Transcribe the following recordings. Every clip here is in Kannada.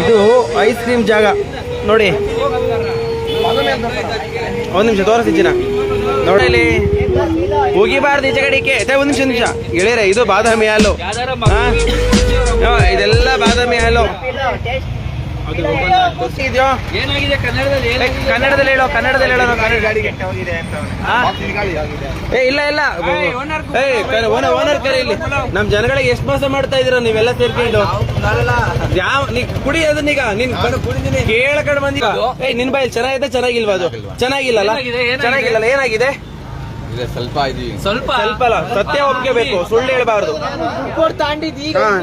ಇದು ಐಸ್ ಕ್ರೀಮ್ ಜಾಗ. ನೋಡಿ. ಒಂದ್ ನಿಮಿಷ ತೋರಿಸಿದ್ದೀನ ನೋಡಿ ಇಲ್ಲಿ. ಹೋಗಿಬಾರ್ದು ಈಚೆ ಕಡೆಗೆ ಒಂದು ನಿಮಿಷ ನಿಮಿಷ. ಗೆಳೆಯರೆ ಇದು ಬಾದಾಮಿ ಹಾಲು. ಇದೆಲ್ಲ ಬಾದಾಮಿ ಹಾಲು. ಏನಾಗಿದೆ? ಕನ್ನಡದಲ್ಲಿ ಕನ್ನಡದಲ್ಲಿ ಹೇಳೋ ಕನ್ನಡದಲ್ಲಿ ಹೇಳೋ ನಾವು ಕನ್ನಡ. ಹಾ? ಏ ಇಲ್ಲ ಇಲ್ಲ. ಏ ಓನರ್ ಓನರ್ ಕರೆ ಇಲ್ಲಿ ನಮ್ ಜನಗಳಿಗೆ ಎಷ್ಟು ಮೋಸ ಮಾಡ್ತಾ ಇದೀರ ನೀವೆಲ್ಲ ಸೇರ್ಕೊಂಡು? ಯಾವ ನೀ ಕುಡಿ ಅದನ್ನೀಗ ನೀನ್ ಕೇಳ ಕಡೆ ಬಂದಿಲ್ಲ ಏ ನಿನ್ ಬಾಯಲ್ಲಿ ಚೆನ್ನಾಗಿದೆ ಚೆನ್ನಾಗಿಲ್ವಾ ಅದು? ಚೆನ್ನಾಗಿಲ್ಲಲ್ಲ? ಚೆನ್ನಾಗಿಲ್ಲಲ್ಲ? ಏನಾಗಿದೆ? ಇದೆ ಸ್ವಲ್ಪ ಇದೀವಿ. ಸ್ವಲ್ಪ? ಸ್ವಲ್ಪ ಅಲ್ಲ ಸತ್ಯ ಒಪ್ಕೋಬೇಕು ಸುಳ್ಳು ಹೇಳ್ಬಾರ್ದು.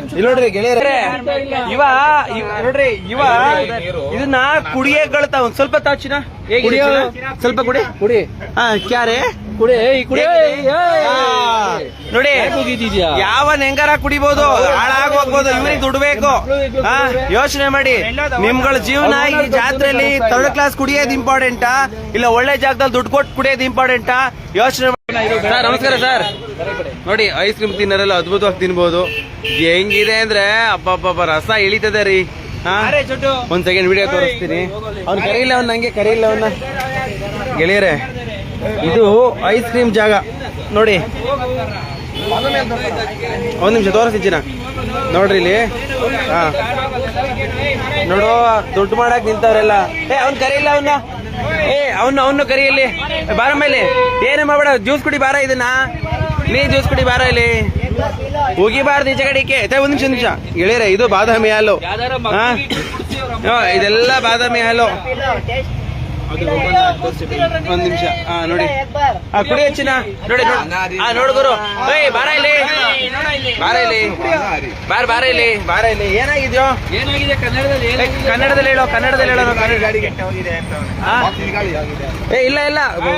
ಇಲ್ಲಿ ನೋಡ್ರಿ ಗೆಳೆಯರೇ ಇವ ಇವ್- ನೋಡ್ರಿ ಇವ ಇದನ್ನ ಕುಡಿಯೇಗಳ್ತ ಒಂದ್ ಸ್ವಲ್ಪ ತಾಚಿನ ಸ್ವಲ್ಪ ಕುಡಿ. ಕುಡಿ. ಹಾ ಕ್ಯಾರೆ? ಕುಡಿ ಕುಡಿ ಹಾ, ನೋಡಿ ಹೋಗಿದ್ಯಾ ಯಾವ ನೆಂಗಾರ ಕುಡಿಬಹುದು ಹಾಳಾಗ್ ಹೋಗ್ಬೋದು ಇವ್ರಿಗೆ ದುಡ್ಬೇಕು. ಹಾ ಯೋಚನೆ ಮಾಡಿ. ನಿಮ್ಗಳ ಜೀವನ ಈ ಜಾತ್ರೆಯಲ್ಲಿ ಥರ್ಡ್ ಕ್ಲಾಸ್ ಕುಡಿಯೋದು ಇಂಪಾರ್ಟೆಂಟಾ ಇಲ್ಲ ಒಳ್ಳೆ ಜಾಗದಲ್ಲಿ ದುಡ್ಡು ಕೊಟ್ಟು ಕುಡಿಯೋದು ಇಂಪಾರ್ಟೆಂಟಾ ಯೋಚನೆ ಸರ್ ನಮಸ್ಕಾರ ಸರ್. ನೋಡಿ ಐಸ್ ಕ್ರೀಮ್ ತಿನ್ನೋರೆಲ್ಲ ಅದ್ಭುತವಾಗಿ ತಿನ್ಬೋದು. ಹೆಂಗಿದೆ ಅಂದ್ರೆ ಅಬ್ಬಬ್ಬ ರಸ ಇಳಿತದೆ ರೀ. ಒಂದ್ ಸೆಕೆಂಡ್ ವಿಡಿಯೋ ತೋರಿಸ್ತೀನಿ. ಅವ್ನ್ ಕರೀಲ್ಲ ಅವ್ನ ನಂಗೆ? ಕರೀಲ್ಲ ಅವನ್ನ ಗೆಳೆಯರೆ ಇದು ಐಸ್ ಕ್ರೀಮ್ ಜಾಗ. ನೋಡಿ. ಒಂದ್ ನಿಮಿಷ ತೋರಿಸ್ತೀನಿ ನೋಡ್ರಿ ಇಲ್ಲಿ. ಹಾ. ನೋಡು ದುಡ್ಡು ಮಾಡಕ್ ನಿಂತವ್ರೆಲ್ಲ. ಏ ಅವ್ನ್ ಕರೀಲ್ಲ ಅವನ್ನ ಏ ಅವನು ಅವನು ಕರಿ ಇಲ್ಲಿ. ಬಾರ ಮೇಲೆ. ಏನೇ ಮಾಡಬೇಡ ಜ್ಯೂಸ್ ಕುಡಿ ಬಾರ ಇದನ್ನ. ನೀ ಜ್ಯೂಸ್ ಕುಡಿ ಬಾರ ಇಲ್ಲಿ. ಹೋಗಿಬಾರ್ದು ಈಚೆ ಕಡೆಗೆ ಒಂದು ನಿಮಿಷ ನಿಮಿಷ. ಗೆಳೆಯರೆ ಇದು ಬಾದಾಮಿ ಹಾಲು? ಹಾ, ಇದೆಲ್ಲ ಬಾದಾಮಿ ಹಾಲು. ಒಂದ್ ನಿಮಿಷ. ಹಾ ನೋಡಿ. ಹಾ ಕುಡಿ ಹಚ್ಚಿನ ನೋಡಿ ನೋಡಿ. ಹಾ ನೋಡು ಗುರು. ಏಯ್ ಬಾರ ಇಲ್ಲಿ. ಬಾರ ಇಲ್ಲಿ ಬಾರ ಬಾರ ಇಲ್ಲಿ ಬಾರ ಇಲ್ಲಿ. ಏನಾಗಿದ್ಯೋ? ಏನಾಗಿದೆ? ಕನ್ನಡದಲ್ಲಿ ಕನ್ನಡದಲ್ಲಿ ಹೇಳೋ ಕನ್ನಡದಲ್ಲಿ ಹೇಳೋ? ಏ ಇಲ್ಲ ಇಲ್ಲ. ಏ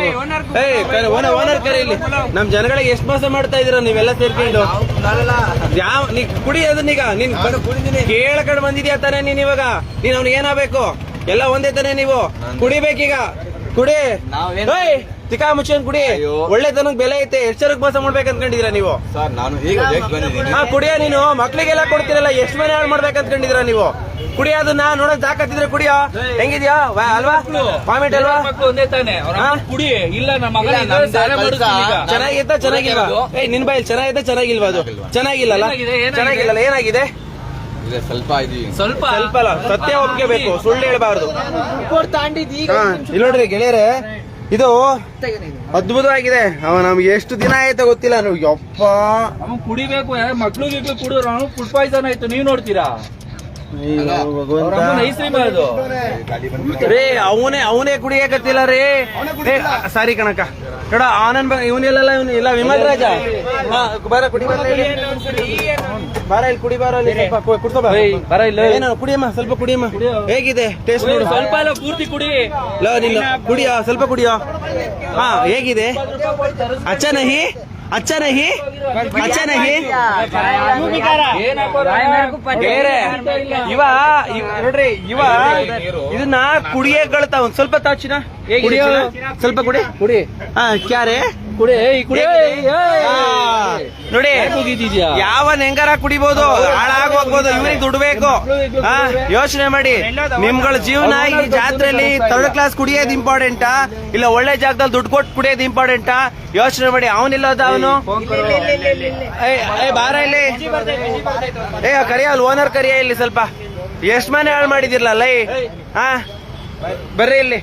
ಓನರ್ ಓನರ್ ಕರೆ ಇಲ್ಲಿ. ನಮ್ ಜನಗಳಿಗೆ ಎಷ್ಟು ಮೋಸ ಮಾಡ್ತಾ ಇದೀರ ನೀವೆಲ್ಲ ಸೇರ್ಕೊಂಡು. ಯಾವ ನೀ ಕುಡಿ ಅದನ್ನೀಗ. ನೀನ್ ಕೇಳ ಕಡೆ ಬಂದಿದ್ಯಾ ತಾನೇ ನೀನ್ ಇವಾಗ? ನೀನ್ ಅವ್ನಿಗೆ ಏನಾಗಬೇಕು? ಎಲ್ಲ ಒಂದೇ ತಾನೇ ನೀವು? ಕುಡಿಬೇಕೀಗ ಕುಡಿ ತಿಕಾ ಮುಚ್ಚನ್ ಕುಡಿ. ಒಳ್ಳೆ ತನಕ್ ಬೆಲೆ ಐತೆ ಎಷ್ಟು ಜನಕ್ಕೆ ಮೋಸ ಮಾಡ್ಬೇಕು ಅನ್ಕೊಂಡಿದೀರಾ ನೀವು? ಸರ್ ನಾನು ಈಗ ಹಾ ಕುಡಿಯ ನೀನು. ಮಕ್ಳಿಗೆಲ್ಲ ಕೊಡ್ತೀರಲ್ಲ ಎಷ್ಟು ಮನೆ ಹಾಳು ಮಾಡ್ಬೇಕು ಅನ್ಕೊಂಡಿದೀರಾ ನೀವು? ಕುಡಿಯ ಅದನ್ನ ನೋಡಕ್ ಜಾಕತ್ತಿದ್ರೆ ಕುಡಿಯ. ಹೆಂಗಿದ್ಯಾ? ವಾ- ಅಲ್ವಾ? ವಾಮಿಟ್ ಅಲ್ವಾ? ಕುಡಿ. ಇಲ್ಲ ನಮ್ಮ. ಚೆನ್ನಾಗಿತ್ತ? ಚೆನ್ನಾಗಿಲ್ವಾ? ಏಯ್ ನಿನ್ ಬಾಯಲ್ಲಿ ಚೆನ್ನಾಗಿದ್ದ ಚೆನ್ನಾಗಿಲ್ವಾ ಅದು? ಚೆನ್ನಾಗಿಲ್ಲ ಚೆನ್ನಾಗಿಲ್ಲ? ಚೆನ್ನಾಗಿಲ್ಲಲ್ಲ? ಏನಾಗಿದೆ? ಇದೆ ಸ್ವಲ್ಪ ಇದು ಸ್ವಲ್ಪ? ಸ್ವಲ್ಪ ಅಲ್ಲ ಸತ್ಯ ಒಪ್ಕೋಬೇಕು ಸುಳ್ಳು ಹೇಳ್ಬಾರ್ದು. ಇಲ್ಲಿ ನೋಡ್ರಿ ಗೆಳೆಯರೆ ಇದು ಅದ್ಭುತವಾಗಿದೆ. ಅವ ನಮ್ಗೆ ಎಷ್ಟು ದಿನ ಆಯ್ತಾ ಗೊತ್ತಿಲ್ಲ ನೀವು ಯಪ್ಪ. ಅವ್ನು ಕುಡಿಬೇಕು ಯಾರು ಮಕ್ಳು ಗಿಕ್ಳು ಕುಡಿದ್ರು ಅವನು ಫುಡ್ ಪಾಯ್ಸನ್ ಆಯ್ತು ನೀವ್ ನೋಡ್ತೀರಾ? ಅಯ್ಯೋ, ಭಗವಂತ. ಅದು ರೇ ಅವನೇ ಅವನೇ ಕುಡಿಯಕತ್ತಿಲ್ಲ ರೀ. ಸಾರಿ ಕಣಕ್ಕ. ನೋಡ ಆನಂದ್ ಇವನಿಲ್ಲ ಇವನು ಇಲ್ಲ ವಿಮಲ್ ರಾಜ. ಬಾರ ಕುಡಿ ಬಾರ ಇಲ್ಲಿ. ಕುಡಿ ಬಾರ ಕುಡ್ಕೊ ಬಾರ ಇಲ್ಲಿ. ಏನೋ ಕುಡಿಯಮ್ಮ ಸ್ವಲ್ಪ ಕುಡಿಯಮ್ಮ. ಹೇಗಿದೆ? ಟೇಸ್ಟ್ ನೋಡು. ಸ್ವಲ್ಪ ಎಲ್ಲ ಪೂರ್ತಿ ಕುಡಿ. ಲೋ ನಿನ್ನ ಕುಡಿಯೋ ಸ್ವಲ್ಪ ಕುಡಿಯೋ. ಹಾ ಹೇಗಿದೆ? ಅಚ್ಚ ನಹಿ? ಅಚ್ಚ ನಹಿ? ಅಚ್ಚ ನಹಿ ಬೇರೆ. ಇವ ನೋಡ್ರಿ ಇವ ಇದನ್ನ ಕುಡಿಯೇ ಒಂದ್ ಸ್ವಲ್ಪ ತಾಚಿನ? ಸ್ವಲ್ಪ ಕುಡಿ. ಕುಡಿ. ಹಾ ಕ್ಯಾರೆ? ಕುಡಿ ಕುಡಿ ನೋಡಿ ಹೋಗಿದ್ಯಾ ಯಾವ ಹೆಂಗಾರ ಕುಡಿಬಹುದು ಹಾಳಾಗ್ ಹೋಗ್ಬೋದು ಇವ್ರಿಗೆ ದುಡ್ಡು ಬೇಕು ಹಾ ಯೋಚನೆ ಮಾಡಿ. ನಿಮ್ಗಳ ಜೀವನ ಈ ಜಾತ್ರೆಯಲ್ಲಿ ಥರ್ಡ್ ಕ್ಲಾಸ್ ಕುಡಿಯೋದು ಇಂಪಾರ್ಟೆಂಟ್ ಇಲ್ಲ ಒಳ್ಳೆ ಜಾಗದಲ್ಲಿ ದುಡ್ಡು ಕೊಟ್ಟು ಕುಡಿಯೋದು ಇಂಪಾರ್ಟೆಂಟಾ ಯೋಚನೆ ಮಾಡಿ ಅವನಿಲ್ಲದ ಅವನು? ಏ ಬಾರ ಇಲ್ಲಿ. ಏ ಕರಿಯ ಅಲ್ಲಿ ಓನರ್ ಕರಿಯ ಇಲ್ಲಿ ಸ್ವಲ್ಪ. ಎಷ್ಟ್ ಮನೆ ಹಾಳು ಮಾಡಿದಿರ್ಲ ಲೈ ಹಾ ಬರ್ರಿ ಇಲ್ಲಿ.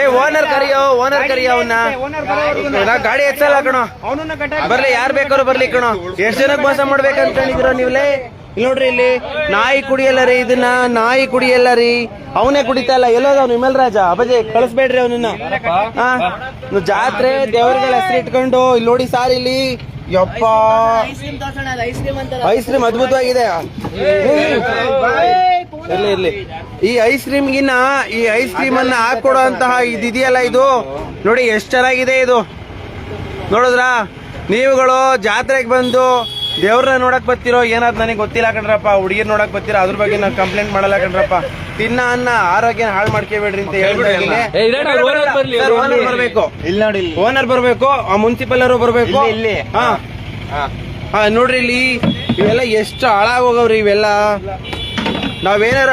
ಏ ಓನರ್ ಕರಿಯೋ ಓನರ್ ಕರಿಯೋ ಅವನ್ನ ಗಾಡಿ ಎತ್ತಲ್ಲ ಕಣೋ. ಬರ್ಲಿ, ಯಾರ್ ಬೇಕಾದ್ರು ಬರ್ಲಿ ಕಣೋ. ಎಷ್ಟ್ ಜನಕ್ಕೆ ಮೋಸ ಮಾಡ್ಬೇಕಂತ ಹೇಳಿದ್ರು ನೀವ್ಲೇ? ನೋಡ್ರಿ ಇಲ್ಲಿ, ನಾಯಿ ಕುಡಿಯಲ್ಲ ರೀ ಇದನ್ನ, ನಾಯಿ ಕುಡಿಯಲ್ಲ ರೀ. ಅವನೇ ಕುಡಿತಾ ಇಲ್ಲ. ಎಲ್ಲೋದ ಅವ್ನು? ವಿಮಲ್ ರಾಜ ಅಬಜೆ ಕಳಿಸ್ಬೇಡ್ರಿ ಅವನನ್ನ. ಜಾತ್ರೆ, ದೇವರುಗಳ ಹೆಸರು ಇಟ್ಕೊಂಡು, ಇಲ್ಲಿ ನೋಡಿ ಸಾರ್ ಇಲ್ಲಿ. ಯಪ್ಪ. ಐಸ್ ಕ್ರೀಮ್ ಅದ್ಭುತವಾಗಿದೆ. ಇರ್ಲಿ ಇರ್ಲಿ. ಈ ಐಸ್ ಕ್ರೀಮ್ಗಿನ್ನ ಈ ಐಸ್ ಕ್ರೀಮ್ ಅನ್ನ ಹಾಕೊಡೋ ಇದಿದೆಯಲ್ಲ ಇದು? ನೋಡಿ, ಎಷ್ಟು ಚೆನ್ನಾಗಿದೆ ಇದು. ನೋಡಿದ್ರಾ? ನೀವುಗಳು ಜಾತ್ರೆಗೆ ಬಂದು ದೇವ್ರನ್ನ ನೋಡಕ್ ಬತ್ತಿರೋ ಏನಾದ್ ನನಗೆ ಗೊತ್ತಿಲ್ಲ ಕಣ್ರಪ್ಪ ಹುಡುಗಿರ್ ನೋಡಕ್ ಬತ್ತಿರೋ ಅದ್ರ ಬಗ್ಗೆ ನಾನು ಕಂಪ್ಲೇಂಟ್ ಮಾಡಲ್ಲ ಕಣ್ರಪ್ಪ. ತಿನ್ನ ಅನ್ನ ಆರೋಗ್ಯ ಹಾಳು ಮಾಡ್ಕೋಬೇಡ್ರಿ ಅಂತ owner ಬರ್ಬೇಕು. ಇಲ್ಲಿ ನೋಡಿ ಓನರ್ ಬರ್ಬೇಕು ಆ ಮುನ್ಸಿಪಲ್ ಅವರು ಬರ್ಬೇಕು. ಇಲ್ಲಿ, ಇಲ್ಲಿ. ಹಾ. ಹಾ ನೋಡ್ರಿ ಇಲ್ಲಿ ಇವೆಲ್ಲ ಎಷ್ಟು ಹಾಳಾಗೋಗವ್ರಿ ಇವೆಲ್ಲ? ನಾವೇನಾರ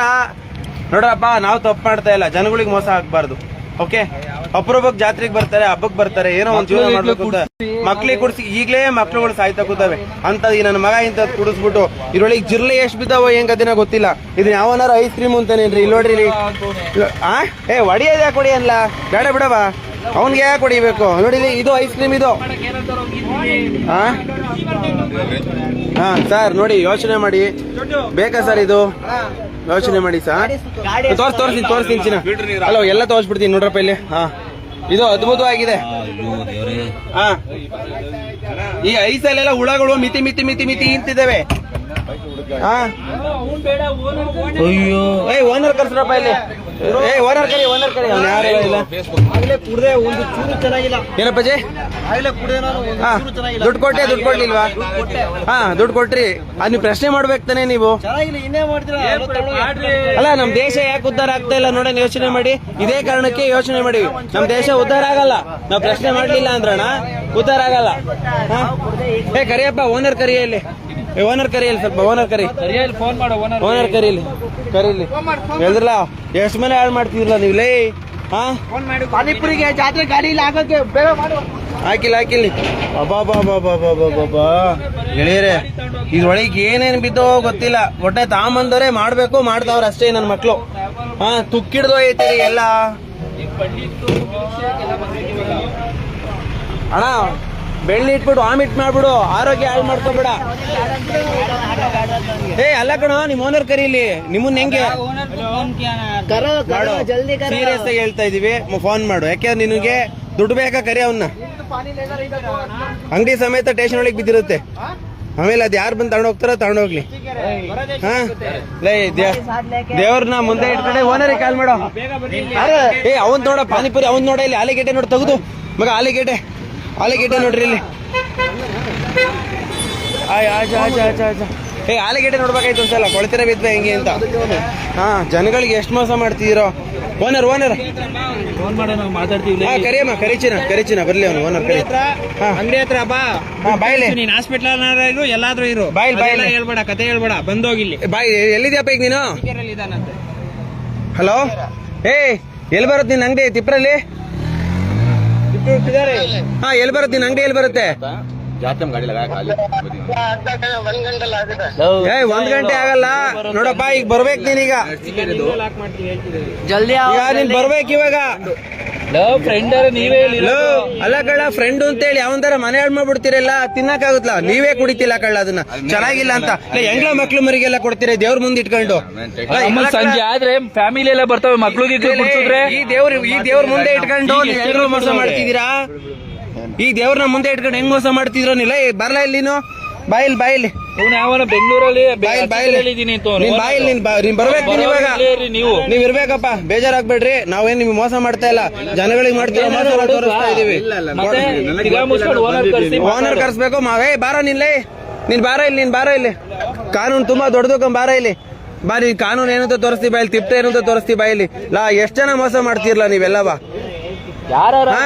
ನೋಡ್ರಪ್ಪ ನಾವು ತಪ್ಪು ಮಾಡ್ತಾ ಇಲ್ಲ ಜನಗಳಿಗೆ ಮೋಸ ಆಗ್ಬಾರ್ದು. ಓಕೆ ಅಪರೂಪಕ್ಕೆ ಜಾತ್ರೆಗೆ ಬರ್ತಾರೆ ಹಬ್ಬಕ್ಕೆ ಬರ್ತಾರೆ ಏನೋ ಒಂದು ಜೀವನ ಮಾಡ್ಬೇಕು ಅಂತ. ಮಕ್ಳಿಗೆ ಕುಡಿಸಿ ಈಗಲೇ ಮಕ್ಳುಗಳು ಸಾಯ್ತಾ ಕೂತಾವೆ. ಅಂತ ಈ ನನ್ನ ಮಗ ಇಂತ ಕುಡಿಸ್ಬಿಟ್ಟು ಇದ್ರೊಳಗೆ ಜಿರ್ಲೆ ಎಷ್ಟು ಬಿದ್ದಾವೋ ಹೆಂಗ್ ಅದಿನ ಗೊತ್ತಿಲ್ಲ. ಇದನ್ನ ಯಾವನಾರ ಐಸ್ ಕ್ರೀಮ್ ಅಂತಾನೇನ್ರಿ ಇಲ್ಲಿ ನೋಡ್ರಿ ಆ? ಏ ಹೊಡಿಯೋದು ಯಾಕೆ ಹೊಡಿ ಅಲ್ಲ ಬೇಡ ಬಿಡವಾ ಅವನ್ಗೆ ಯಾಕೆ ಹೊಡಿಬೇಕು? ನೋಡಿ ಇದು ಐಸ್ ಕ್ರೀಮ್ ಇದು. ಹಾ ಸರ್ ನೋಡಿ ಯೋಚನೆ ಮಾಡಿ. ಬೇಕಾ ಸರ್ ಇದು? ಯೋಚನೆ ಮಾಡಿ ಸರ್ ತೋರ್ಸ್ ತೋರ್ಸ್ತೀನಿ ತೋರಿಸ್ತೀನಿ ಚಿನ್ನ. ಅಲ್ಲ ಎಲ್ಲ ತೋರಿಸ್ಬಿಡ್ತೀನಿ ನೋಡ್ರಪ್ಪ ಇಲ್ಲಿ. ಹಾ. ಇದು ಅದ್ಭುತವಾಗಿದೆ. ಹಾ. ಈ ಐಸಲ್ಲೆಲ್ಲ ಹುಳಗಳು ಮಿತಿ ಮಿತಿ ಮಿತಿ ಮಿತಿ ಇಂತಿದ್ದಾವೆ. ಹಾ. ಅಯ್ಯೋ. ಏ ಓನರ್ ಕರ್ಸ್ರಪ್ಪ ಇಲ್ಲಿ. ಏ ಓನರ್ ಕರಿ ಓನರ್ ಕರಿ ಅವ್ನು ಯಾರು ಇಲ್ಲ. ಕುಡ್ದೆ ಒಂದು ಚೂರು ಚೆನ್ನಾಗಿಲ್ಲ. ಏನಪ್ಪ ಜಿ ಆಗ್ಲೇ ಕುಡ್ದೆ ನಾನು ಒಂದು ಹಾ. ಚೂರು ಚೆನ್ನಾಗಿಲ್ಲ. ದುಡ್ಡು ಕೊಟ್ಟೆ ದುಡ್ಡು ಕೊಡ್ಲಿಲ್ವಾ? ಹಾ ದುಡ್ಡು ಕೊಟ್ರಿ. ಅದ್ ನೀವು ಪ್ರಶ್ನೆ ಮಾಡ್ಬೇಕು ತಾನೇ ನೀವು. ಚೆನ್ನಾಗಿಲ್ಲ ಇನ್ನೇ ಮಾಡ್ತೀರಾ? ಅಲ್ಲ ನಮ್ ದೇಶ ಯಾಕೆ ಉದ್ಧಾರ ಆಗ್ತಾ ಇಲ್ಲ ನೋಡೋಣ ಯೋಚನೆ ಮಾಡಿ. ಇದೇ ಕಾರಣಕ್ಕೆ ಯೋಚನೆ ಮಾಡಿ. ನಮ್ ದೇಶ ಉದ್ಧಾರ ಆಗಲ್ಲ. ನಾವ್ ಪ್ರಶ್ನೆ ಮಾಡ್ಲಿಲ್ಲ ಅಂದ್ರಣ ಉದ್ಧಾರ ಆಗಲ್ಲ. ಹಾ? ಏ ಕರಿಯಪ್ಪ ಓನರ್ ಕರಿಯಲ್ಲಿ ಓನರ್ ಕರಿಯಲ್ಲಿ ಸ್ವಲ್ಪ ಓನರ್ ಕರಿ. ಫೋನ್ ಮಾಡೋ ಓನರ್ ಕರೀಲಿ ಕರೀಲಿ ಹೇಳಿದ್ರಲ್ಲ ಎಷ್ಟು ಮೇಲೆ ಆಡ್ ಮಾಡ್ತಿದ್ರಲ್ಲ ನೀವು? ಲೇ ಹಾ? ಪಾನಿಪುರಿಗೆ ಜಾತ್ರೆ ಗಾಡಿ ಇಲ್ಲ ಆಗೋಕೆ ಬೇಗ ಮಾಡು. ಹಾಕಿಲ್ಲ ಹಾಕಿಲ್ಲ ಬಾ ಗೆಳೆಯರೆ ಇದ್ರೊಳಗೆ ಏನೇನ್ ಬಿದ್ದೋ ಗೊತ್ತಿಲ್ಲ. ಒಟ್ಟೆ ತಾಂಬಂದವ್ರೆ ಮಾಡ್ಬೇಕು ಮಾಡ್ತಾವ್ರ ಅಷ್ಟೇ ನನ್ನ ಮಕ್ಳು. ಹಾ ತುಕ್ಕಿಡ್ದೋ ಐತಿ ಎಲ್ಲ. ಅಣ್ಣ ಬೆಳ್ಳಿ ಇಟ್ಬಿಡು ಆಮಿಟ್ ಮಾಡ್ಬಿಡು. ಆರೋಗ್ಯ ಹಾಳು ಮಾಡ್ಕೊಬೇಡ. ಏ ಅಲ್ಲ ಕಣೋ ನಿಮ್ ಓನರ್ ಕರೀಲಿ ನಿಮ್ಮನ್ನ ಹೆಂಗೆ? ಕರೋ ಕರೋ ಜಲ್ದಿ ಕರೋ. ಸೀರಿಯಸ್ ಆಗಿ ಹೇಳ್ತಾ ಇದೀವಿ. ಫೋನ್ ಮಾಡು. ಯಾಕೆ ನಿನಗೆ ದುಡ್ಡು ಬೇಕಾ? ಕರಿ ಅವನ್ನ ಅಂಗಡಿ ಸಮೇತ ಟೇಷನ್ ಒಳಗೆ ಬಿದ್ದಿರುತ್ತೆ. ಆಮೇಲೆ ಅದು ಯಾರು ಬಂದು ತಗೊಂಡ್ ಹೋಗ್ತಾರೋ ತಗೊಂಡ್ ಹೋಗ್ಲಿ. ಹಾ? ಲೇ ದೇವ್ರನ್ನ ಮುಂದೆ ಇಟ್ಕೊಂಡೆ. ಓನರಿಗೆ ಕಾಲ್ ಮಾಡೋ. ಏ ಅವನ್ ನೋಡ ಪಾನಿಪುರಿ ಅವನ್ ನೋಡ ಇಲ್ಲಿ. ಆಲಿಗೆಟೆ ನೋಡಿ ತೆಗೆದು. ಮಗ ಆಲಿಗೆಟೆ ಆಲಿಗೆಟೆ ನೋಡ್ರಿ ಇಲ್ಲಿ. ಆಯ್ ಆಚಾ ಆಚ ಆಚಾ ಆಚ ಏ ಆಲೂಗೆಡ್ಡೆ ನೋಡ್ಬೇಕಾಯ್ತು ಒಂದ್ಸಲ. ಕೊಳ್ತಿರ ಬಿದ್ದ ಹೆಂಗೆ ಅಂತ. ಹಾ ಜನಗಳಿಗೆ ಎಷ್ಟು ಮೋಸ ಮಾಡ್ತಿದ್ದೀರೋ ಓನರ್ ಓನರ್ ಮಾತಾಡ್ತೀವಿ ಕರಿಯಮ್ಮ ಕರಿಚಿನ ಕರಿಚಿನ. ಬರ್ಲಿ ಅವನು ಓನರ್ ಕರಿ. ಅಂಗಡಿ ಹತ್ರ ಬಾ. ಹಾ ಬಾಯ್ಲಿ. ನೀನ್ ಹಾಸ್ಪಿಟಲ್ ಎಲ್ಲಾದ್ರೂ ಇರು. ಬಾಯಿಲ್ ಬಾಯ್ಲ್. ಅದೆಲ್ಲ ಹೇಳ್ಬೇಡ ಕತೆ ಹೇಳ್ಬೇಡ. ಬಂದೋಗಿಲ್ಲಿ ಬಾಯ್ ಎಲ್ಲಿದ್ಯಪ್ಪ ಈಗ ನೀನು? ಹಲೋ ಏ ಎಲ್ಲಿ ಬರುತ್ತೆ ನಿನ್ನ ಅಂಗಡಿ ತಿಪ್ರಲ್ಲಿ? ಹಾ ಎಲ್ಲಿ ಬರುತ್ತೆ? ನಿನ್ನ ಅಂಗಡಿ ಎಲ್ಲಿ ಬರುತ್ತೆ? ಏ ಒಂದ್ ಗಂಟೆ ಆಗಲ್ಲ. ನೋಡಪ್ಪ ಈಗ ಬರ್ಬೇಕು ನೀನೀಗ. ಜಲ್ದಿ ನೀನ್ ಬರ್ಬೇಕು ಇವಾಗ. ಫ್ರೆಂಡ್ ನೀವೇ ಹೇಳಿ ಲೋ, ಅಲ್ಲ ಕಳ್ಳ ಫ್ರೆಂಡ್ ಅಂತ ಹೇಳಿ ಅವನ್ ಮನೆ ಹಾಳು ಮಾಡ್ಬಿಡ್ತೀರಲ್ಲ ತಿನ್ನಕ್ಕಾಗುತ್ತಲ್ಲ. ನೀವೇ ಕುಡಿತಿಲ್ಲ ಕಳ್ಳ ಅದನ್ನ? ಚೆನ್ನಾಗಿಲ್ಲ ಅಂತ. ಹೆಂಗ್ಳ ಮಕ್ಳು ಮರಿಗೆಲ್ಲ ಕೊಡ್ತೀರಿ? ದೇವ್ರ ಮುಂದೆ ಇಟ್ಕೊಂಡು. ಸಂಜೆ ಆದ್ರೆ ಫ್ಯಾಮಿಲಿ ಎಲ್ಲ ಬರ್ತವೆ ಮಕ್ಳಿಗೆ ಈ ದೇವ್ರ ಈ ದೇವ್ರ ಮುಂದೆ ಇಟ್ಕೊಂಡು ಮೋಸ ಮಾಡ್ತಿದ್ದೀರಾ? ಈ ದೇವ್ರನ್ನ ಮುಂದೆ ಇಟ್ಕೊಂಡು ಹೆಂಗ್ ಮೋಸ ಮಾಡ್ತಿದ್ರು ನೀಲ್ಲ ಬರ್ಲಾ ಇಲ್ಲಿ ನೀನು? ಬಾಯಿಲ್ ಬಾಯಿಲ್. ಇವ್ನು ಯಾವನ ಬೆಂಗಳೂರಲ್ಲಿ ಬಾಯಿಲ್ ಬಾಯಿಲ್. ಇದೀನಿ ಅಂತ ನೀನ್ ಬಾಯಿಲ್ ನೀನ್ ಬಾ- ನೀನ್ ಬರ್ಬೇಕು ನೀನ್ ಇವಾಗ. ನೀವು. ನೀವ್ ಇರ್ಬೇಕಪ್ಪ. ಬೇಜಾರಾಗ್ಬೇಡ್ರಿ. ನಾವೇನ್ ನಿಮ್ಗೆ ಮೋಸ ಮಾಡ್ತಾ ಇಲ್ಲ. ಜನಗಳಿಗೆ ಮಾಡ್ತೀವಿ ಮೋಸ ತೋರಿಸ್ತಾ ಇದೀವಿ. ಮತ್ತೆ ತಿರ್ಗಾ ಮುಚ್ಕೊಂಡು ಓನರ್ ಕರ್ಸಿ ಓನರ್ ಕರ್ಸ್ಬೇಕು ಮಾವೇ ಬಾರ ನಿಲ್ಲೇ ನೀನ್ ಬಾರ ಇಲ್ಲಿ ನೀನ್ ಬಾರ ಇಲ್ಲಿ. ಕಾನೂನು ತುಂಬಾ ದೊಡ್ಡದು ಬಾರ ಇಲ್ಲಿ. ಬಾ ನೀನ್ ಕಾನೂನು ಏನಂತ ತೋರಿಸ್ತಿ ಬಾಯಲ್ಲಿ ತಿಪ್ಪ ಏನಂತ ತೋರಿಸ್ತಿ ಬಾಯಿಲಿ ಲಾ ಎಷ್ಟ್ ಜನ ಮೋಸ ಮಾಡ್ತಿರ್ಲ ನೀವೆಲ್ಲ ಬಾ. ಯಾರು ಹಾ?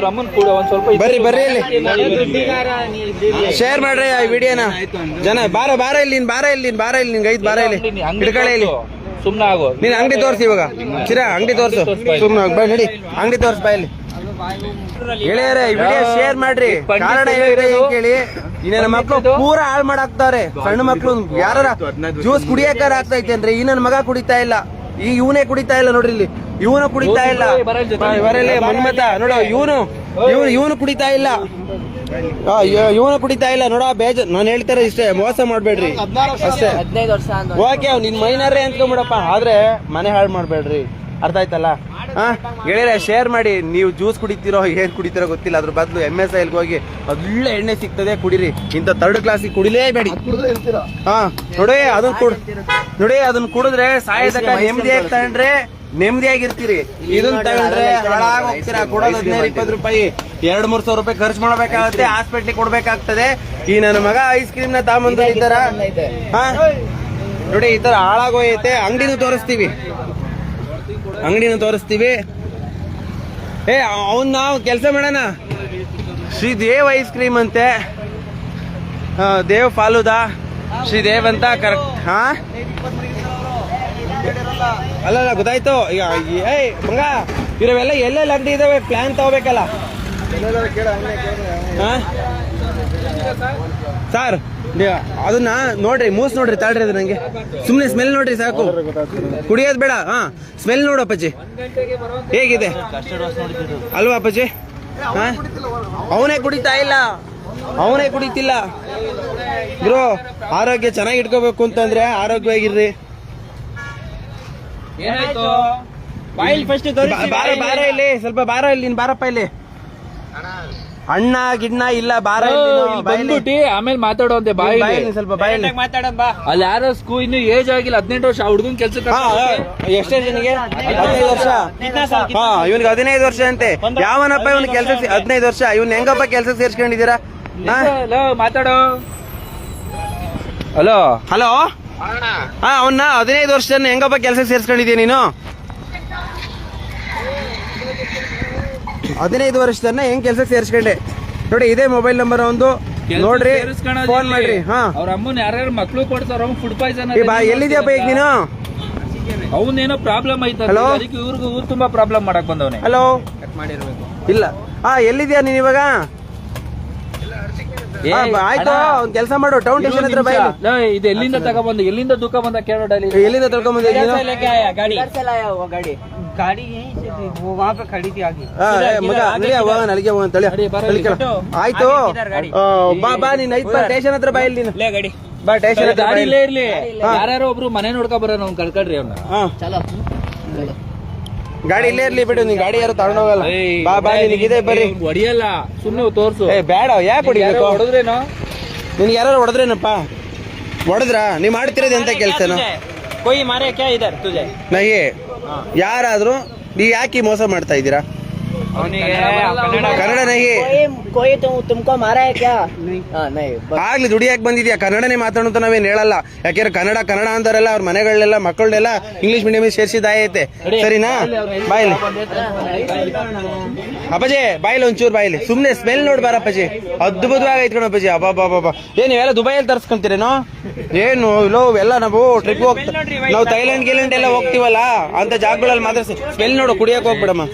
ರಮ್ಮನ್ ಕೂಡ ಒಂದ್ ಸ್ವಲ್ಪ ಇದು- ಬರ್ರಿ ಬರ್ರಿ ಇಲ್ಲಿ. ಶೇರ್ ಮಾಡ್ರಿ ಆ ವಿಡಿಯೋನ. ಜನ ಬಾರ ಬಾರ ಇಲ್ಲಿ ನೀನ್ ಬಾರ ಇಲ್ಲಿ ಬಾರ ಇಲ್ಲಿ ನಿನ್ ಐದ್ ಬಾರ ಇಲ್ಲಿ. ಹಿಡ್ಕೊಳ್ಳಿ ಇಲ್ಲಿ. ಸುಮ್ನ ಆಗು. ನೀನ್ ಅಂಗಡಿ ತೋರ್ಸಿ ಇವಾಗ. ಚಿರ ಅಂಗಡಿ ತೋರ್ಸು. ಸುಮ್ನ ಬೈ ನಡಿ. ಅಂಗಡಿ ತೋರ್ಸ್ ಬಾ ಇಲ್ಲಿ. ಗೆಳೆಯರೇ ಈ ವಿಡಿಯೋ ಶೇರ್ ಮಾಡ್ರಿ. ಕಾರಣ ಕೇಳಿ? ಇನ್ನೇನ ನನ್ನ ಮಕ್ಳು ಪೂರಾ ಹಾಳು ಮಾಡಾಕ್ತಾರೆ ಸಣ್ಣ ಮಕ್ಳು ಯಾರ ಜ್ಯೂಸ್ ಕುಡಿಯಕಾರ ಅಂದ್ರೆ ಈ ನನ್ನ ಮಗ ಕುಡಿತಾ ಇಲ್ಲ. ಈ ಇವನೇ ಕುಡಿತಾ ಇಲ್ಲ ನೋಡ್ರಿ ಇಲ್ಲಿ. ಇವನು ಕುಡಿತಾ ಇಲ್ಲ. ಇವರಲ್ಲಿ ಮನ್ಮತ ನೋಡು ಇವನು ಇವನು ಇವನು ಕುಡಿತಾ ಇಲ್ಲ. ಇವನು ಕುಡಿತಾ ಇಲ್ಲ ನೋಡ ಬೇಜ ನಾನು ಹೇಳ್ತಾರೆ ಇಷ್ಟೇ ಮೋಸ ಮಾಡ್ಬೇಡ್ರಿ. ಅಷ್ಟೇ. ಓಕೆ ಓಕೆ ನಿನ್ ಮೈನರೇ ಅಂದ್ಕೊಂಬಿಡಪ್ಪ ಆದ್ರೆ ಮನೆ ಹಾಳು ಮಾಡ್ಬೇಡ್ರಿ. ಅರ್ಥ ಆಯ್ತಲ್ಲ? ಹಾ ಗೆಳೆಯರೆ ಶೇರ್ ಮಾಡಿ ನೀವು ಜ್ಯೂಸ್ ಕುಡಿತೀರೋ ಏನ್ ಕುಡಿತೀರೋ ಗೊತ್ತಿಲ್ಲ ಅದ್ರ ಬದಲು ಎಂ ಎಸ್ ಐಲ್ಗೆ ಹೋಗಿ ಒಳ್ಳೆ ಎಣ್ಣೆ ಸಿಗ್ತದೆ ಕುಡಿರಿ. ಇಂಥ ತರ್ಡ್ ಕ್ಲಾಸ್ ಕುಡಿಲೇಬೇಡಿ ಹಾ ನೋಡಿ ಅದನ್ನ ಕುಡ್ ನೋಡಿ ಅದನ್ನ ಕುಡಿದ್ರೆ ಸಾಯತಕ್ಕ ನೆಮ್ಮದಿಯಾಗಿ ತಗೊಂಡ್ರೆ ನೆಮ್ಮದಿಯಾಗಿರ್ತೀರಿ. ಇದನ್ನ ತಗೊಂಡ್ರೆ ಹಾಳಾಗಿ ಹೋಗ್ತೀರಾ? ಕೊಡೋದು ಹದಿನೈದು ಇಪ್ಪತ್ತು ರೂಪಾಯಿ. ಎರಡ್ ಮೂರ್ ಸಾವಿರ ರೂಪಾಯಿ ಖರ್ಚು ಮಾಡ್ಬೇಕಾಗತ್ತೆ ಹಾಸ್ಪಿಟ್ಲಿಗೆ ಕೊಡ್ಬೇಕಾಗ್ತದೆ. ಈ ನನ್ನ ಮಗ ಐಸ್ ಕ್ರೀಮ್ನ ತಾಮಂದ್ರ ಈ ತರ ಹಾ? ನೋಡಿ ಈ ತರ ಹಾಳಾಗೋಯ್ತೆ ಅಂಗಡಿನೂ ತೋರಿಸ್ತೀವಿ. ಅಂಗಡಿನೂ ತೋರಿಸ್ತೀವಿ. ಏ ಅವನ್ ನಾವು ಕೆಲಸ ಮಾಡೋಣ. ಶ್ರೀ ದೇವ್ ಐಸ್ ಕ್ರೀಮ್ ಅಂತೆ ದೇವ್ ಫಾಲುದಾ. ಶ್ರೀ ದೇವ್ ಅಂತ ಕರೆಕ್ಟ್ ಹಾ? ಅಲ್ಲ ಅಲ್ಲ ಗೊತ್ತಾಯ್ತು. ಈಗ ಏಯ್ ಮಂಗ ಇರವೆಲ್ಲ ಎಲ್ಲೆಲ್ಲಿ ಅಂಗಡಿ ಇದಾವೆ? ಪ್ಲಾನ್ ತಗೋಬೇಕಲ್ಲ? ಸರ್ ಅದನ್ನ ನೋಡ್ರಿ, ಮೂಸ್ ನೋಡ್ರಿ, ತಾಳ್ರಿ ಅದು ನಂಗೆ. ಸುಮ್ಮನೆ ಸ್ಮೆಲ್ ನೋಡ್ರಿ ಸಾಕು. ಕುಡಿಯೋದು ಬೇಡ, ಹಾ. ಸ್ಮೆಲ್ ನೋಡು ಅಪ್ಪಾಜಿ. ಹೇಗಿದೆ? ಅಲ್ವಾ ಅಪ್ಪಾಜಿ? ಅವನೇ ಕುಡಿತಾ ಇಲ್ಲ. ಅವನೇ ಕುಡಿತಿಲ್ಲ. ಬ್ರೋ, ಆರೋಗ್ಯ ಚೆನ್ನಾಗಿ ಇಟ್ಕೋಬೇಕು ಅಂತಂದ್ರೆ ಆರೋಗ್ಯವಾಗಿರ್ರಿ. ಏನಾಯ್ತು? ಬಾಯಿಲ್ ಫಸ್ಟ್ ಬಾರ ಬಾರ ಇಲ್ಲಿ ಸ್ವಲ್ಪ ಬಾರ ಇಲ್ಲಿ ನೀನ್ ಬಾರಪ್ಪ ಇಲ್ಲಿ. ಅಣ್ಣ ಗಿಣ್ಣ ಇಲ್ಲ ಬಾರ. ಬಂದ್ಬಿಟ್ಟಿ ಆಮೇಲೆ ಮಾತಾಡೋ ಅಂತೆ ಬಾಯಿ ಸ್ವಲ್ಪ ಬಾಯಿ ಮಾತಾಡೋಣ ಬಾ. ಅಲ್ಲಿ ಯಾರೋ ಸ್ಕೂಲ್ ಇನ್ನು ಏಜ್ ಆಗಿಲ್ಲ ಹದಿನೆಂಟು ವರ್ಷ ಹುಡುಗನ್ ಕೆಲ್ಸಕ್ಕೆ ಹಾ ಎಷ್ಟೇ ಜನಿಗೆ? ಹದಿನೈದು ವರ್ಷ. ಹಾ ಇವನ್ಗೆ ಹದಿನೈದು ವರ್ಷ ಅಂತೆ. ಯಾವನಪ್ಪ ಇವನ್ ಕೆಲ್ಸ ಹದಿನೈದು ವರ್ಷ? ಇವನ್ ಹೆಂಗಪ್ಪ ಕೆಲ್ಸ ಸೇರ್ಸ್ಕೊಂಡಿದ್ದೀರಾ? ಹಲೋ ಮಾತಾಡೋ. ಹಲೋ. ಹಲೋ? ಹಾ ಅವನ್ನ ಹದಿನೈದು ವರ್ಷದಿಂದ ಹೆಂಗಪ್ಪ ಕೆಲ್ಸಕ್ಕೆ ಸೇರ್ಸ್ಕೊಂಡಿದ್ಯಾ ನೀನು? ಹದಿನೈದು ವರ್ಷದನ್ನ ಹೆಂಗ್ ಕೆಲ್ಸಕ್ಕೆ ಸೇರ್ಸ್ಕೊಂಡೆ? ನೋಡಿ ಇದೇ ಮೊಬೈಲ್ ನಂಬರ್ ಒಂದು ನೋಡ್ರಿ ಫೋನ್ ಮಾಡ್ರಿ ಹಾ. ಅವ್ರ ಅಮ್ಮನ ಯಾರ್ಯಾರು ಮಕ್ಳು ಕೊಡ್ತಾರ ಅವ್ನು ಫುಡ್ ಪಾಯ್ಸನ್ ಈ ಬಾ ಎಲ್ಲಿದ್ಯಪ್ಪ ಈಗ ನೀನು? ಅವನೇನೋ ಪ್ರಾಬ್ಲಮ್ ಐತ ಹಲೋ ಅದಕ್ಕೆ ಇವ್ರಿಗೂ ತುಂಬಾ ಪ್ರಾಬ್ಲಮ್ ಮಾಡಕ್ ಬಂದವನೇ. ಹಲೋ ಇಲ್ಲ. ಹಾ ಎಲ್ಲಿದ್ಯಾ ನೀನ್ ಇವಾಗ? ಆಯ್ತು ಒಂದ್ ಕೆಲಸ ಮಾಡು ಟೌನ್ ಟೇಷನ್ ಹತ್ರ ಇದು ಎಲ್ಲಿಂದ ತಗೊಬಂದು? ಎಲ್ಲಿಂದ ದುಃಖ ಬಂದ ಕೇಳೋ ಡೈಲಿ ಎಲ್ಲಿಂದ ತಗೊಂಬಂದ ಗಾಡಿ. ಗಾಡಿ. ಆಯ್ತು. ಬಾ ಬಾ ನೀನ್ ಐತ್ ಟೇಷನ್ ಹತ್ರ ಬಾ ಇಲ್ಲಿ ಗಾಡಿ. ಬಾ ಟೇಷನ್ ಹತ್ರ ಇರ್ಲಿ. ಯಾರ್ಯಾರೋ ಒಬ್ರು ಮನೆ ನೋಡ್ಕೊ ಬರೋ ಅವ್ನು ಕಳ್ಕಡ್ರಿ ಅವ್ನ. ಚಲೋ. ಗಾಡಿ ಇಲ್ಲೇ ಇರ್ಲಿ ಬಿಡು ನೀನ್ ಗಾಡಿ ಯಾರು ತಗೊಂಡೋಗಲ್ಲ ಹೋಗಲ್ಲ. ಬಾ ಬಾ ನಿನಗಿದೆ ಬರ್ರಿ ಹೊಡಿಯಲ್ಲ ಸುಮ್ಮನೆ ತೋರಿಸು. ಏ ಬೇಡ ಯಾಕೆ ಹೊಡಿ ಹೊಡೆದ್ರೇನು? ನಿನ್ಗೆ ಯಾರು ಹೊಡೆದ್ರೇನಪ್ಪ? ಹೊಡೆದ್ರ? ನೀವ್ ಮಾಡ್ತಿರೋದು ಎಂತ ಕೆಲ್ಸನ? ಕೊಯ್ ಯಾರಾದ್ರೂ ನೀ ಯಾಕೆ ಮೋಸ ಮಾಡ್ತಾ ಇದ್ದೀರಾ? ಕನ್ನಡ ನಹಿ कोई कोई तुम तुमको मारा है क्या हाँ नहीं बस ಆಗ್ಲಿ ದುಡಿಯಾಕ್ ಬಂದಿದ್ಯಾ ಕನ್ನಡನೇ ಮಾತಾಡು ಅಂತ ನಾವೇನ್ ಹೇಳಲ್ಲ ಯಾಕೆಂದ್ರೆ ಕನ್ನಡ ಕನ್ನಡ ಅಂತಾರೆಲ್ಲ ಅವ್ರ ಮನೆಗಳನ್ನೆಲ್ಲ ಮಕ್ಕಳನ್ನೆಲ್ಲ ಇಂಗ್ಲಿಷ್ ಮೀಡಿಯಂ ಸೇರ್ಸಿದಾಯೈತೆ ಸರಿನಾ ಬಾಯ್ಲಿ ಅಪ್ಪಾಜಿ ಬಾಯಿಲಿ ಒಂಚೂರು ಬಾಯಿಲಿ ಸುಮ್ನೆ ಸ್ಮೆಲ್ ನೋಡಿ ಬಾರಪ್ಪಾಜಿ ಅದ್ಭುತವಾಗಿ ಐತ್ ಅಪ್ಪಾಜಿ. ಅಬ್ಬಾ ಏ ನೀವೆಲ್ಲ ದುಬೈಯಲ್ಲಿ ತರ್ಸ್ಕೊಂತೀರೇನೋ? ಏನು ಇಲ್ಲೋ ಎಲ್ಲ ನಾವು ಟ್ರಿಪ್ ಹೋಗ್ತಾ ನಾವು ಥೈಲ್ಯಾಂಡ್ ಗಿಲ್ಯಾಂಡ್ ಎಲ್ಲ ಹೋಗ್ತೀವಲ್ಲ? ಅಂತ ಜಾಗಗಳಲ್ಲಿ ಮಾತ್ರ ಸ್ಮೆಲ್ ನೋಡು ಕುಡಿಯಕ್ ಹೋಗ್ಬಿಡಮ್ಮ.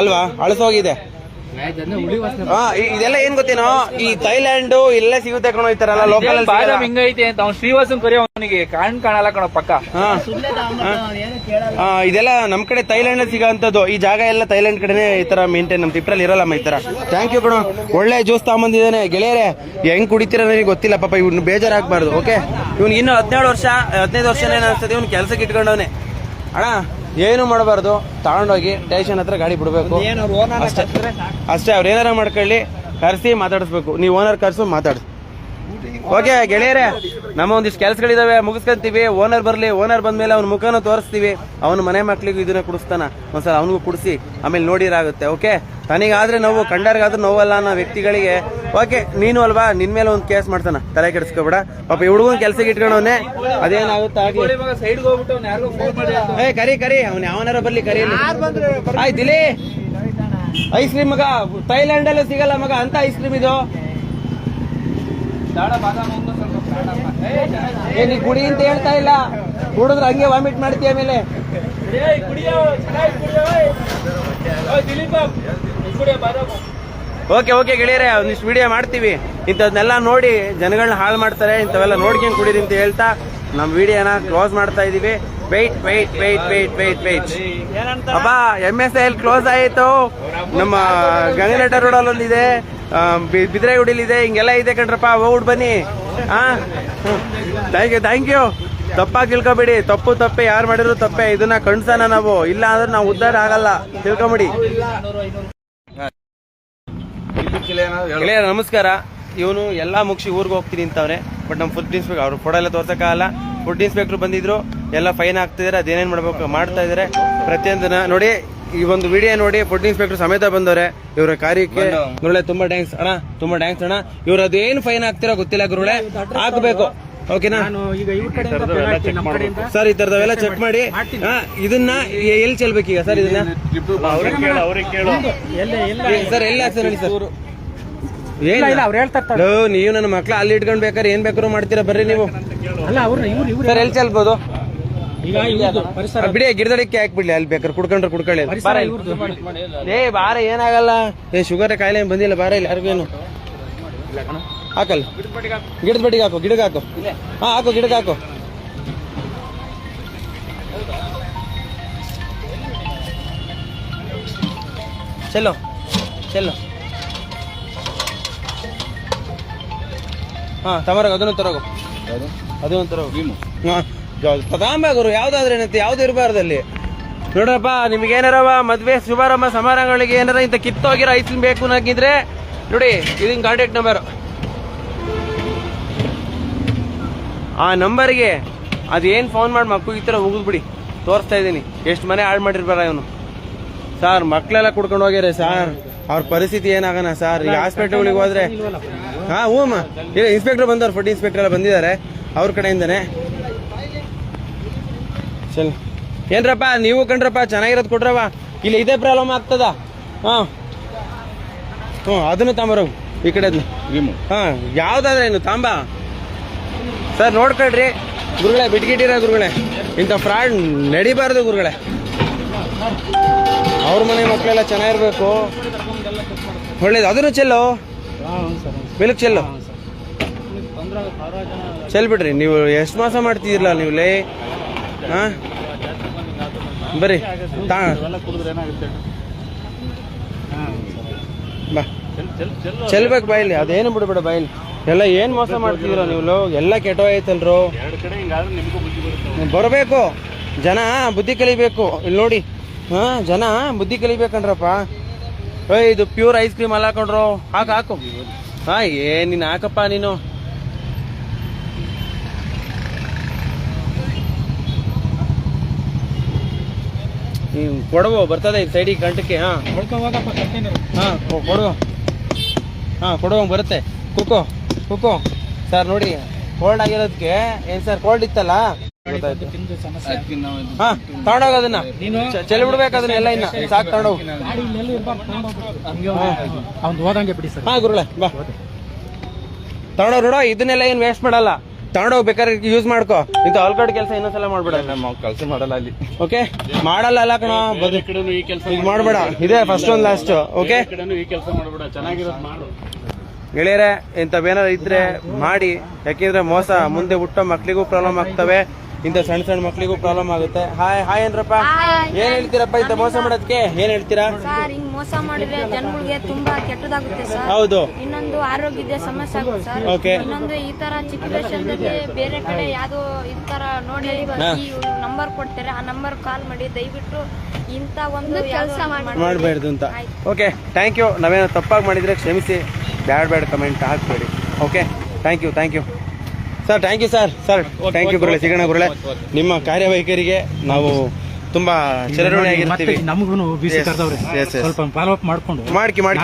ಅಲ್ವಾ? ಅಳಸೋಗಿದೆ. ಹಾ ಇದೆಲ್ಲ ಏನ್ ಗೊತ್ತೇನೋ? ಈ ಥೈಲ್ಯಾಂಡ್ ಇಲ್ಲೇ ಸಿಗುತ್ತೆ ಕಣೋ ಈ ತರ ಎಲ್ಲ ಲೋಕಲ್ ಬಾದಾಮ್ ಹಿಂಗೈತೆ ಅಂತ ಅವ್ನು ಶ್ರೀವಾಸನ್ ಕರಿ ಅವನಿಗೆ ಕಾಣ್ ಕಾಣಲ್ಲ ಕಣ ಪಕ್ಕ. ಹಾ. ಇದೆಲ್ಲ ನಮ್ ಕಡೆ ಥೈಲ್ಯಾಂಡ್ ಸಿಗೋಂಥದ್ದು ಈ ಜಾಗ ಎಲ್ಲ ಥೈಲ್ಯಾಂಡ್ ಕಡೆನೇ ಈ ತರ ಮೇಂಟೈನ್ ನಮ್ ತಿಪ್ರಲ್ಲಿ ಇರಲ್ಲಮ್ಮ ಈ ತರ ಥ್ಯಾಂಕ್ ಯು ಕಣೋ. ಒಳ್ಳೆ ಜ್ಯೂಸ್ ತಗೊಂಬಂದಿದ್ದಾನೆ. ಗೆಳೆಯರೇ ಹೆಂಗ್ ಕುಡಿತೀರ ನನಗೆ ಗೊತ್ತಿಲ್ಲ. ಪಾಪ ಇವ್ನು ಬೇಜಾರಾಗಬಾರ್ದು ಓಕೆ ಇವ್ನ ಇನ್ನು ಹದಿನೇಳು ವರ್ಷ ಹದಿನೈದು ವರ್ಷನೇ ಅನ್ಸ್ತದೆ. ಇವ್ನು ಕೆಲ್ಸಕ್ಕೆ ಇಟ್ಕೊಂಡವನೆ. ಅಣ್ಣ ಏನು ಮಾಡಬಾರ್ದು? ತಗೊಂಡೋಗಿ ಸ್ಟೇಷನ್ ಹತ್ರ ಗಾಡಿ ಬಿಡಬೇಕು. ಅಷ್ಟೇ. ಅಷ್ಟೇ ಅವ್ರು ಏನಾರ ಮಾಡ್ಕೊಳ್ಳಿ ಕರೆಸಿ ಮಾತಾಡಿಸ್ಬೇಕು. ನೀವು ಓನರ್ ಕರೆಸು ಮಾತಾಡಿಸ್. ಓಕೆ ಗೆಳೆಯರೇ ನಮ್ಮ ಒಂದಿಷ್ಟು ಕೆಲಸಗಳಿದಾವೆ ಮುಗಿಸ್ಕೊಂತೀವಿ. ಓನರ್ ಬರಲಿ ಓನರ್ ಬಂದ್ಮೇಲೆ ಅವ್ನ ಮುಖನ ತೋರಿಸ್ತೀವಿ. ಅವನ ಮನೆ ಮಕ್ಳಿಗೂ ಇದನ್ನ ಕುಡಿಸ್ತಾನ. ಒಂದ್ಸಲ ಅವನಿಗೂ ಕುಡಿಸಿ ಆಮೇಲೆ ನೋಡಿರಾಗುತ್ತೆ ಓಕೆ ತನಿಗಾದ್ರೆ ನೋವು ಕಂಡರ್ಗಾದ್ರೂ ನೋವಲ್ಲ ಅನ್ನೋ ವ್ಯಕ್ತಿಗಳಿಗೆ ಓಕೆ ನೀನು ಅಲ್ವಾ? ನಿನ್ ಮೇಲೆ ಒಂದು ಕೇಸ್ ಮಾಡ್ತಾನ ತಲೆ ಕೆಡಿಸ್ಕೊಬೇಡ. ಪಾಪ ಹುಡುಗನ್ ಕೆಲ್ಸಕ್ಕೆ ಇಟ್ಕೊಂಡವನೆ ಅದೇನಾಗುತ್ತೆ ಆಗ್ಲಿ. ಏ ಕರಿ ಕರಿ. ಅವ್ನ ಯಾವನಾರ ಬರ್ಲಿ ಕರಿ ಆಯ್ತು ಇಲ್ಲಿ ಐಸ್ ಕ್ರೀಮ್ ಮಗ ಥೈಲ್ಯಾಂಡ್ ಅಲ್ಲೂ ಸಿಗಲ್ಲ ಮಗ. ಅಂತ ಐಸ್ ಕ್ರೀಮ್ ಇದು. ಏ, ನೀ ಕುಡಿ ಅಂತ ಹೇಳ್ತಾ ಇಲ್ಲ. ಕುಡಿದ್ರೆ ಹಂಗೆ ವಾಮಿಟ್ ಮಾಡ್ತೀಯ ಆಮೇಲೆ. ಕುಡಿಯೋ, ಓಕೆ ಓಕೆ ಗೆಳೆಯರೆ, ಒಂದಿಷ್ಟು ವಿಡಿಯೋ ಮಾಡ್ತೀವಿ. ಇಂಥದ್ನೆಲ್ಲ ನೋಡಿ ಜನಗಳನ್ನ ಹಾಳು ಮಾಡ್ತಾರೆ, ಇಂಥವೆಲ್ಲ ನೋಡ್ಕೊಂಡು ಕುಡೀರಿ ಅಂತ ಹೇಳ್ತಾ ನಮ್ಮ ವಿಡಿಯೋನ ಕ್ಲೋಸ್ ಮಾಡ್ತಾ ಇದೀವಿ. Wait wait wait wait wait wait ಅಪ್ಪ ಎಂ ಎಸ್ ಎಲ್ ಕ್ಲೋಸ್ ಆಯಿತು. ನಮ್ಮ ಗಂಗನಟ ರೋಡಲ್ಲಿ ಒಂದಿದೆ ಬಿದ್ರೆ ಇದೆ ಹಿಂಗೆಲ್ಲ ಇದೆ ಕಣ್ರಪ್ಪ ಹೋಗ್ಬಿಟ್ಟು ಬನ್ನಿ. ಹಾ ಥ್ಯಾಂಕ್ ಯು ಥ್ಯಾಂಕ್ ಯು ತಪ್ಪಾಗಿ ತಿಳ್ಕೊಬೇಡಿ, ತಪ್ಪು ತಪ್ಪೆ, ಯಾರು ಮಾಡಿದ್ರು ತಪ್ಪೆ, ಇದನ್ನ ಕಣ್ಸನ ನಾವು. ಇಲ್ಲ ಅಂದ್ರೆ ನಾವು ಉದ್ಧಾರ ಆಗಲ್ಲ. ತಿಳ್ಕೊಂಬಿಡಿ. ಗೆಳೆಯ ನಮಸ್ಕಾರ ಇವನು ಎಲ್ಲಾ ಮುಗಿಸಿ ಊರಿಗೆ ಹೋಗ್ತೀನಿ ಅಂತವ್ರೆ ಬಟ್ ನಮ್ಮ ಫುಡ್ ಇನ್ಸ್ಪೆಕ್ಟರ್ ಅವ್ರು ಫೋಟೋ ಎಲ್ಲ ತೋರ್ಸೋಕ್ಕಾಗಲ್ಲ ಫುಡ್ ಇನ್ಸ್ಪೆಕ್ಟರ್ ಬಂದಿದ್ರು ಎಲ್ಲ ಫೈನ್ ಆಗ್ತಿದ್ದಾರೆ ಅದೇನೇನ್ ಮಾಡ್ಬೇಕು ಮಾಡ್ತಾ ಇದಾರೆ ಪ್ರತಿಯೊಂದನ್ನ ನೋಡಿ ಈ ಒಂದು ವಿಡಿಯೋ ನೋಡಿ ಫುಡ್ ಇನ್ಸ್ಪೆಕ್ಟರ್ ಸಮೇತ ಬಂದವ್ರೆ ಇವರ ಕಾರ್ಯಕ್ಕೆ ಗುರುಳೆ ತುಂಬಾ ಟ್ಯಾಂಕ್ಸ್ ಅಣ್ಣ ತುಂಬಾ ಟ್ಯಾಂಕ್ಸ್ ಅಣ್ಣ ಇವ್ರ ಅದೇನು ಫೈನ್ ಆಗ್ತಿರೋ ಗೊತ್ತಿಲ್ಲ ಗುರುಳೆ ಹಾಕಬೇಕು ಓಕೆನಾ ಸರ್ ಈ ತರದವೆಲ್ಲ ಚೆಕ್ ಮಾಡಿ ಇದನ್ನ ಎಲ್ಲಿ ಚೆಲ್ಬೇಕೀಗ ಈಗ ಸರ್ ಇದನ್ನ ಸರ್ ಎಲ್ಲಿ ಹಾಕ್ತಾರೆ ಹೇಳಿ ಸರ್ ಏನ್ ಅವ್ರು ಹೇಳ್ತಾರೆ ನೀವು ನನ್ನ ಮಕ್ಳು ಅಲ್ಲಿ ಇಟ್ಕೊಂಡ್ ಬೇಕಾದ್ರೆ ಏನ್ ಬೇಕಾದ್ರು ಮಾಡ್ತೀರಾ? ಬರ್ರಿ ನೀವು. ಅಲ್ಲ ಅವ್ರು ಇವ್ರು ಇವ್ರು ಸರ್ ಎಲ್ಲಿ ಚೆಲ್ಬೋದು? ಈಗ ಇವ್ರದ್ದು ಪರಿಸರ. ಬಿಡಿ ಗಿಡದಡಿಕೆ ಹಾಕ್ಬಿಡ್ಲಿ ಅಲ್ಲಿ ಬೇಕಾದ್ರೆ ಕುಡ್ಕೊಂಡ್ರೆ ಕುಡ್ಕೊಳ್ಳಿ. ಪರಿಸರ ಇಲ್ಲಿ. ಇವ್ರದ್ದು ಏ ಬಾರ ಏನಾಗಲ್ಲ. ಏ ಶುಗರ್ ಕಾಯಿಲೆ ಏನ್ ಬಂದಿಲ್ಲ ಬಾರ ಇಲ್ಲಿ ಯಾರಿಗೇನು ಹಾಕಲ್ಲ. ಗಿಡದ ಬಡ್ಡಿಗೆ ಹಾಕು ಗಿಡಕ್ಕೆ ಹಾಕು. ಹಾ ಹಾಕು ಗಿಡಕ್ಕೆ ಹಾಕು. ಚಲೋ ಚೆಲ್ಲೋ. ಹಾ ತಮರಾಗ ಅದನ್ನು ತರೋಗು. ಅದನ್ನು ತರೋಗು. ಹಾ ಯಾವ್ದಾದ್ರೆ ಏನಂತೆ ಯಾವ್ದು ಇರಬಾರ್ದು ಅಲ್ಲಿ ನೋಡ್ರಪ್ಪ ನಿಮ್ಗೆ ಮದುವೆ ಮದ್ವೆ ಶುಭಾರಂಭ ಸಮಾರಂಭಗಳಿಗೆ ಏನಾರ ಇಂತ ಕಿತ್ತೋಗಿರೋ ಐಸ್ ಬೇಕು ಅನ್ನಂಗಿದ್ರೆ ನೋಡಿ ಇದನ್ ಕಾಂಟ್ಯಾಕ್ಟ್ ನಂಬರ್ ಆ ನಂಬರ್ಗೆ ಅದೇನು ಫೋನ್ ಮಾಡಿ ಮಕ್ಕಳು ಈ ಥರ ಹೋಗಿದ್ಬಿಡಿ ತೋರಿಸ್ತಾ ಇದ್ದೀನಿ. ಎಷ್ಟು ಮನೆ ಹಾಳು ಮಾಡಿರ್ಬಾರ ಇವನು. ಸರ್ ಮಕ್ಕಳೆಲ್ಲ ಕುಡ್ಕೊಂಡು ಹೋಗ್ಯಾರ ಸರ್. ಅವ್ರ ಪರಿಸ್ಥಿತಿ ಏನಾಗಣ ಸರ್? ಈ ಹಾಸ್ಪಿಟ್ಲ್ಗಳಿಗೆ ಹೋದ್ರೆ ಹಾ ಹ್ಞೂ ಅಮ್ಮ. ಇಲ್ಲ ಇನ್ಸ್ಪೆಕ್ಟರ್ ಬಂದವ್ರು ಫುಡ್ ಇನ್ಸ್ಪೆಕ್ಟರ್ ಎಲ್ಲ ಬಂದಿದ್ದಾರೆ. ಅವ್ರ ಕಡೆಯಿಂದನೇ. ಚಲ್ ಏನ್ರಪ್ಪ ನೀವು ಕಂಡ್ರಪ್ಪ ಚೆನ್ನಾಗಿರೋದು ಕೊಟ್ರವ ಇಲ್ಲಿ ಇದೇ ಪ್ರಾಬ್ಲಮ್ ಆಗ್ತದ. ಹಾ. ಹ್ಞೂ ಅದನ್ನು ತಾಂಬರು ಈ ಕಡೆ ಹಾ ಯಾವ್ದಾದ್ರೆ ಏನು ತಾಂಬ. ಸರ್ ನೋಡ್ಕೊಳ್ರಿ. ಗುರುಗಳೇ ಬಿಟ್ಗಿಟ್ಟಿರೋ ಗುರುಗಳೇ. ಇಂಥ ಫ್ರಾಡ್ ನಡಿಬಾರ್ದು ಗುರುಗಳೇ. ಅವ್ರ ಮನೆ ಮಕ್ಕಳೆಲ್ಲ ಚೆನ್ನಾಗಿರ್ಬೇಕು. ಒಳ್ಳೇದು. ಅದನ್ನು ಚೆಲ್ಲು. ಮಿಲ್ಕ್ ಚೆಲ್ಲು? ಚೆಲ್ ಬಿಡ್ರಿ ನೀವು ಎಷ್ಟು ಮಾಸ ಮಾಡ್ತಿದ್ದೀರಲ್ಲ ನೀವು ಲೇ ಹಾ? ಬರ್ರಿ ತಾ ಬಾ. ಚೆಲ್ಬೇಕು ಬಾಯಿಲಿ ಅದೇನು ಬಿಡ್ಬೇಡ ಬಾಯಿಲಿ ಎಲ್ಲ ಏನ್ ಮೋಸ ಮಾಡ್ತಿದ್ರ ನೀವು ಲೋಗ ಎಲ್ಲ ಕೆಟ್ಟೋಯ್ತಲ್ರು ಬರಬೇಕು. ಜನ ಬುದ್ಧಿ ಕಲಿಬೇಕು. ಇಲ್ಲಿ ನೋಡಿ. ಹಾ ಜನ ಬುದ್ಧಿ ಕಲಿಬೇಕಂದ್ರಪ್ಪ. ಏಯ್ ಇದು ಪ್ಯೂರ್ ಐಸ್ ಕ್ರೀಮ್ ಅಲ್ಲ ಹಾಕೊಂಡ್ರು ಹಾಕು ಹಾಕು. ಹಾ ಏ ನೀನು ಹಾಕಪ್ಪ ನೀನು. ನೀವು ಕೊಡುವ ಬರ್ತದೆ ಈ ಸೈಡಿಗೆ ಗಂಟಕ್ಕೆ ಹಾ. ಹಾ ಕೊಡುವ. ಹಾ ಕೊಡುವ ಬರುತ್ತೆ. ಕುಕೋ ಕುಕೋ. ಸರ್ ನೋಡಿ ಕೋಲ್ಡ್ ಆಗಿರೋದಕ್ಕೆ ಏನು ಸರ್ ಕೋಲ್ಡ್ ಇತ್ತಲ್ಲ? ಹಾ ತಗೊಂಡೋಗ ಅದನ್ನ. ಚೆಲ್ಲಿ ಬಿಡ್ಬೇಕು ಅದನ್ನ ಎಲ್ಲ ಇನ್ನ. ಸಾಕು ತಗೊಂಡೋಗ ಅವ್ನು ಹೋದಂಗೆ ಬಿಡಿ ಸರ್. ಹಾ ಗುರುಳೆ ಬಾ. ತಗೊಂಡೋಗ್ ನೋಡ ಇದನ್ನೆಲ್ಲ ಏನ್ ವೇಸ್ಟ್ ಮಾಡಲ್ಲ. ತಗೊಂಡೋಗ್ ಬೇಕಾದ್ರೆ ಯೂಸ್ ಮಾಡ್ಕೋ. ಇದು ಆಲ್ಕಡ್ ಕೆಲಸ ಇನ್ನೊಂದ್ಸಲ ಮಾಡ್ಬೇಡ. ನಮ್ಮ ಕೆಲಸ ಮಾಡಲ್ಲ ಅಲ್ಲಿ. ಓಕೆ ಮಾಡಲ್ಲ ಅಲ್ಲ ಕಣ ಈ ಕೆಲಸ ಮಾಡ್ಬೇಡ. ಇದೇ ಫಸ್ಟ್ ಒಂದ್ ಲಾಸ್ಟ್ ಓಕೆ ಈ ಕೆಲಸ ಮಾಡ್ಬೇಡ. ಚೆನ್ನಾಗಿರೋದು ಮಾಡು. ಗೆಳೆಯರೆ ಇಂಥವೇನಾರು ಇದ್ರೆ ಮಾಡಿ. ಯಾಕೆಂದ್ರೆ ಮೋಸ ಮುಂದೆ ಹುಟ್ಟೋ ಮಕ್ಳಿಗೂ ಪ್ರಾಬ್ಲಮ್ ಆಗ್ತವೆ. ಇಂಥ ಸಣ್ಣ ಸಣ್ಣ ಮಕ್ಳಿಗೂ ಪ್ರಾಬ್ಲಮ್ ಆಗುತ್ತೆ. ಹಾಯ್ ಹಾಯ್ ಏನ್ರಪ್ಪ ಏನ್ ಹೇಳ್ತೀರಪ್ಪ ಇಂತ ಮೋಸ ಮಾಡೋದಕ್ಕೆ ಏನ್ ಹೇಳ್ತೀರಾ? ಸರ್ ಹಿಂಗ್ ಮೋಸ ಮಾಡಿದ್ರೆ ಜನಗಳಿಗೆ ತುಂಬಾ ಕೆಟ್ಟದಾಗುತ್ತೆ ಸರ್ ಹೌದು. ಇನ್ನೊಂದು ಆರೋಗ್ಯದ ಸಮಸ್ಯೆ ಆಗುತ್ತೆ ಸರ್ Okay. ಇನ್ನೊಂದು ಈ ತರ ಚಿಕ್ಕ ದೇಶದಲ್ಲಿ ಬೇರೆ ಕಡೆ ಯಾವ್ದು ಈ ತರ ನೋಡಿ ಈ ನಂಬರ್ ಕೊಡ್ತಾರೆ. ಆ ನಂಬರ್ ಕಾಲ್ ಮಾಡಿ ದಯವಿಟ್ಟು ಇಂತ ಒಂದು ಕೆಲಸ ಮಾಡಬಾರ್ದು ಅಂತ. ಓಕೆ ಥ್ಯಾಂಕ್ ಯು ನಾವೇನೋ ತಪ್ಪಾಗಿ ಮಾಡಿದ್ರೆ ಕ್ಷಮಿಸಿ. Bad bad comment ಹಾಕ್ಬೇಡಿ. Okay thank you thank you sir thank you sir sir thank you ಗುರುಳೆ ಸಿಗೋಣ ಗುರುಳೆ ನಿಮ್ಮ ಕಾರ್ಯವೈಖರಿಗೆ ನಾವು ತುಂಬಾ ಚಿರಋಣಿಯಾಗಿರ್ತೀವಿ ನಮಗೂ. ಸ್ವಲ್ಪ ಫಾಲೋ ಅಪ್ ಮಾಡ್ಕೊಂಡು. ಮಾಡ್ಕಿ ಮಾಡ್ಕಿ.